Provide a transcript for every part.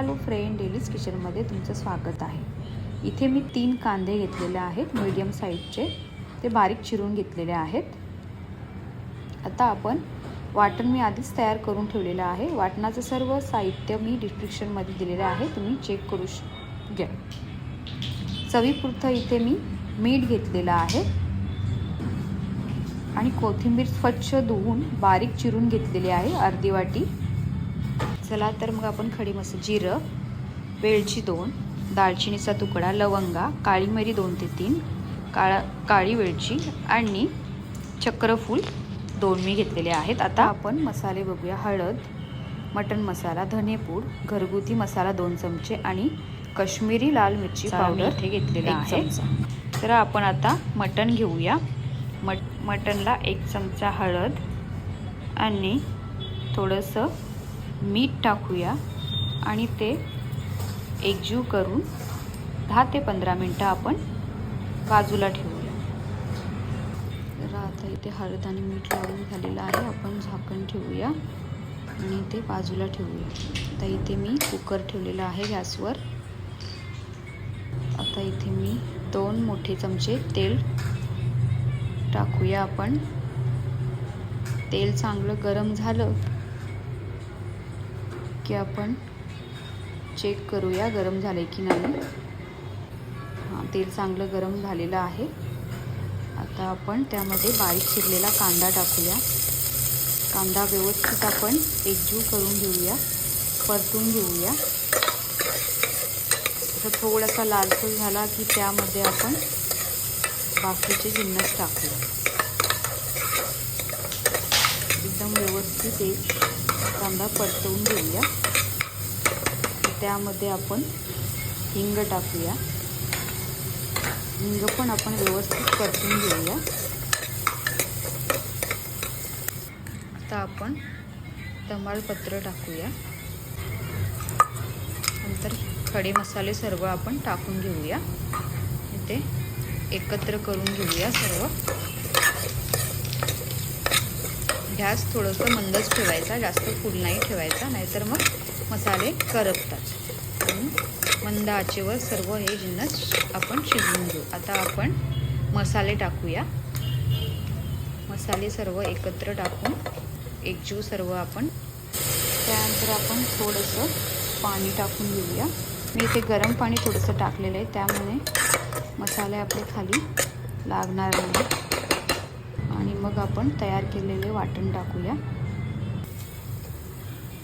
Hello friend dailies किचनमध्ये तुमचं स्वागत आहे. इथे मी तीन कांदे घेतलेले आहेत मीडियम साईजचे. ते बारीक चिरून घेतलेले आहेत. आता आपण वाटण मी आधीच तयार करून ठेवलेलं आहे. वाटणाचं सर्व साहित्य मी डिस्क्रिप्शनमध्ये दिलेलं आहे. तुम्ही चेक करू श घ्या. चवीपुरतं इथे मी मीठ घेतलेलं आहे. आणि कोथिंबीर स्वच्छ धुवून बारीक चिरून घेतलेली आहे अर्धी वाटी. चला तर मग आपण खडी मसाला जिरं वेलची दोन दालचिनीचा तुकडा लवंगा काळी मिरी दोन ते तीन काळा काळी वेलची आणि चक्रफूल दोन मी घेतलेले आहेत. आता आपण मसाले बघूया. हळद मटन मसाला धनेपूड घरगुती मसाला दोन चमचे आणि कश्मीरी लाल मिरची पावडर हे घेतलेलं आहे. तर आपण आता मटण घेऊया. मट मटनला एक चमचा हळद आणि थोडंसं मीठ टाकूया आणि ते एकजीव करून दहा ते पंधरा मिनटं आपण बाजूला ठेवूया. तर आता इथे हळद आणि मीठ लावून झालेलं आहे. आपण झाकण ठेवूया आणि ते बाजूला ठेवूया. आता इथे मी कुकर ठेवलेला आहे गॅसवर. आता इथे मी दोन मोठे चमचे तेल टाकूया आपण. तेल चांगलं गरम झालं की आपण चेक करूया गरम झाले की नाही. हां तेल चांगलं गरम झालेलं आहे. आता आपण त्यामध्ये बारीक चिरलेला कांदा टाकूया. कांदा व्यवस्थित आपण एकजीव करून घेऊया परतून घेऊया. असं थोडासा लालसर झाला की त्यामध्ये आपण बाकीचे जिन्नस टाकूया. एकदम व्यवस्थित एक कांदा परतवून घेऊया. त्यामध्ये आपण हिंग टाकूया. हिंग पण आपण व्यवस्थित परतून घेऊया. आता आपण तमालपत्र टाकूया. नंतर खडे मसाले सर्व आपण टाकून घेऊया. इथे एकत्र करून घेऊया सर्व. गॅस थोडंसं मंदच ठेवायचा जास्त फुल नाही ठेवायचा नाहीतर मग मसाले करपतात. आणि मंद आचेवर सर्व हे जिन्नस आपण शिजवून घेऊ. आता आपण मसाले टाकूया. मसाले सर्व एकत्र टाकून एकजीव सर्व आपण त्यानंतर आपण थोडंसं पाणी टाकून घेऊया. मी इथे गरम पाणी थोडंसं टाकलेलं आहे त्यामुळे मसाले आपले खाली लागणार नाही मग आपण तयार केलेले वाटण टाकूया.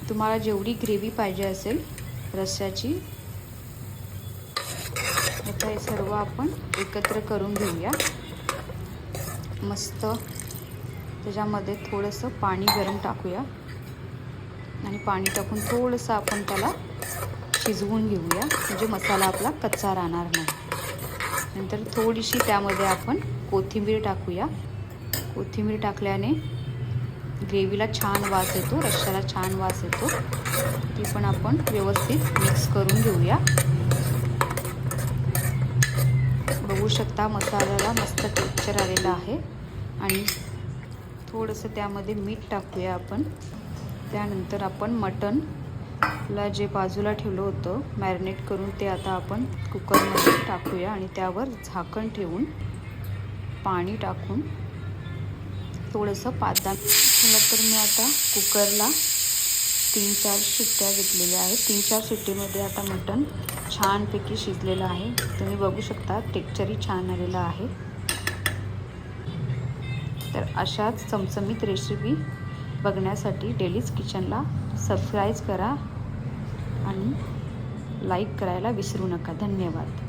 तुम्हाला जेवढी ग्रेव्ही पाहिजे असेल रस्स्याची आता हे सर्व आपण एकत्र करून घेऊया. मस्त त्याच्यामध्ये थोडंसं पाणी गरम टाकूया. आणि पाणी टाकून थोडंसं आपण त्याला शिजवून घेऊया. म्हणजे मसाला आपला कच्चा राहणार नाही. नंतर थोडीशी त्यामध्ये आपण कोथिंबीर टाकूया. कोथिंबीर टाकल्याने ग्रेव्हीला छान वास येतो रश्श्याला छान वास येतो. ती पण आपण व्यवस्थित मिक्स करून घेऊया. बघू शकता मसाल्याला मस्त टेक्चर आलेला आहे. आणि थोडंसं त्यामध्ये मीठ टाकूया आपण. त्यानंतर आपण मटनला जे बाजूला ठेवलं होतं मॅरिनेट करून ते आता आपण कुकरमध्ये टाकूया आणि त्यावर झाकण ठेवून पाणी टाकून थोडंसं पाच दहा झालं तर मी आता कुकरला तीन चार शिट्ट्या घेतलेल्या आहेत. तीन चार शिट्टीमध्ये आता मटण छानपैकी शिजलेलं आहे. तुम्ही बघू शकता टेक्चरही छान आलेलं आहे. तर अशाच चमचमीत रेसिपी बघण्यासाठी डेलीज किचनला सबस्क्राईब करा आणि लाईक करायला विसरू नका. धन्यवाद.